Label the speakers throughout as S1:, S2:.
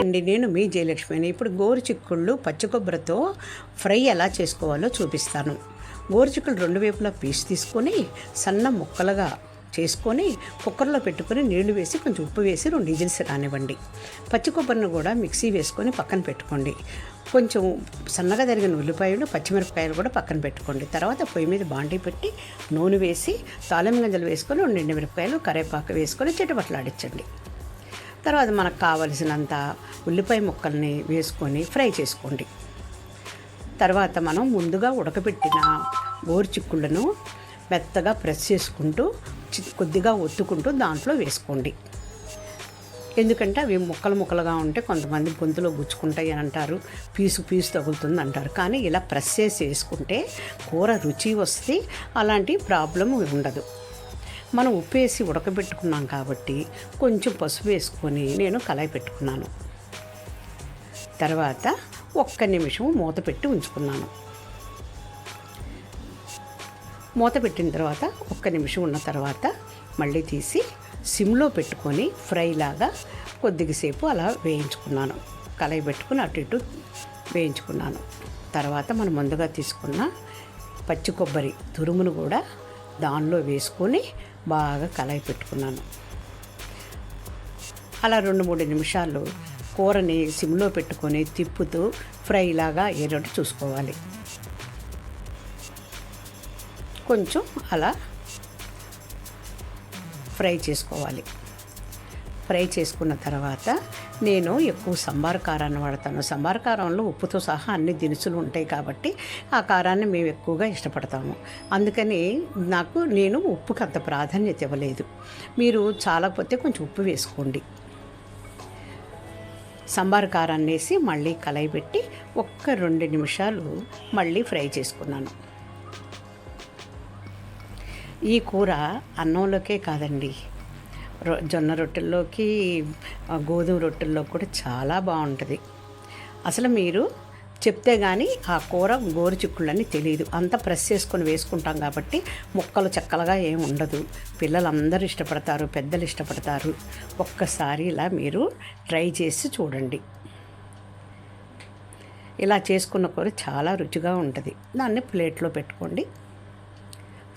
S1: అండి నేను మీ జయలక్ష్మిని ఇప్పుడు గోరు చిక్కుళ్ళు పచ్చి కొబ్బరితో ఫ్రై ఎలా చేసుకోవాలో చూపిస్తాను. గోరు చిక్కులు రెండు వైపులా పీస్ తీసుకొని సన్న ముక్కలుగా చేసుకొని కుక్కర్లో పెట్టుకొని నీళ్ళు వేసి కొంచెం ఉప్పు వేసి రెండు డీజిల్స్ రానివ్వండి. పచ్చి కొబ్బరిని కూడా మిక్సీ వేసుకొని పక్కన పెట్టుకోండి. కొంచెం సన్నగా తరిగిన ఉల్లిపాయలు పచ్చిమిరపకాయలు కూడా పక్కన పెట్టుకోండి. తర్వాత పొయ్యి మీద బాండీ పెట్టి నూనె వేసి తాళం గింజలు వేసుకొని రెండు మిరపకాయలు కరేపాకు వేసుకొని చిటపట్లాడించండి. తర్వాత మనకు కావలసినంత ఉల్లిపాయ ముక్కల్ని వేసుకొని ఫ్రై చేసుకోండి. తర్వాత మనం ముందుగా ఉడకబెట్టిన గోరు చిక్కుళ్ళను మెత్తగా ప్రెస్ చేసుకుంటూ చి- కొద్దిగా ఒత్తుకుంటూ దాంట్లో వేసుకోండి. ఎందుకంటే అవి ముక్కలు ముక్కలుగా ఉంటే కొంతమంది గొంతులో గుచ్చుకుంటాయి అని అంటారు పీసు పీసు తగులుతుంది అంటారు. కానీ ఇలా ప్రెస్ చేసి వేసుకుంటే కూర రుచి వస్తే అలాంటి ప్రాబ్లం ఉండదు. మనం ఉప్పు వేసి ఉడకబెట్టుకున్నాం కాబట్టి కొంచెం పసుపు వేసుకొని నేను కలాయి పెట్టుకున్నాను. తర్వాత ఒక్క నిమిషం మూత పెట్టి ఉంచుకున్నాను. మూత పెట్టిన తర్వాత ఒక్క నిమిషం ఉన్న తర్వాత మళ్ళీ తీసి సిమ్లో పెట్టుకొని ఫ్రై లాగా కొద్దిసేపు అలా వేయించుకున్నాను. కలయి పెట్టుకుని అటు ఇటు వేయించుకున్నాను. తర్వాత మనం ముందుగా తీసుకున్న పచ్చి కొబ్బరి తురుమును కూడా దానిలో వేసుకొని బాగా కలయి పెట్టుకున్నాను. అలా రెండు మూడు నిమిషాలు కూరని సిమ్లో పెట్టుకొని తిప్పుతూ ఫ్రై లాగా అయ్యేటట్టు చూసుకోవాలి. కొంచెం అలా ఫ్రై చేసుకోవాలి. ఫ్రై చేసుకున్న తర్వాత నేను ఎక్కువ సంబార కారాన్ని వాడతాను. సంబార కారంలో ఉప్పుతో సహా అన్ని దినుసులు ఉంటాయి కాబట్టి ఆ కారాన్ని మేము ఎక్కువగా ఇష్టపడతాము. అందుకని నాకు నేను ఉప్పుకి అంత ప్రాధాన్యత ఇవ్వలేదు. మీరు చాలకపోతే కొంచెం ఉప్పు వేసుకోండి. సంబార కారాన్ని వేసి మళ్ళీ కలయి పెట్టి ఒక్క రెండు నిమిషాలు మళ్ళీ ఫ్రై చేసుకున్నాను. ఈ కూర అన్నంలోకే కాదండి జొన్న రొట్టెల్లోకి గోధుమ రొట్టెల్లో కూడా చాలా బాగుంటుంది. అసలు మీరు చెప్తే కానీ ఆ కూర గోరు చిక్కుళ్ళని తెలియదు అంతా ప్రెస్ చేసుకొని వేసుకుంటాం కాబట్టి ముక్కలు చెక్కలుగా ఏం ఉండదు. పిల్లలందరూ ఇష్టపడతారు పెద్దలు ఇష్టపడతారు. ఒక్కసారి ఇలా మీరు ట్రై చేసి చూడండి. ఇలా చేసుకున్న కూర చాలా రుచిగా ఉంటుంది. దాన్ని ప్లేట్లో పెట్టుకోండి.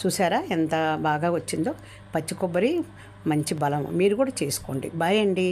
S1: చూసారా? ఎంత బాగా వచ్చిందో? పచ్చి కొబ్బరి మంచి బలం. మీరు కూడా చేసుకోండి. బాయ్ అండి.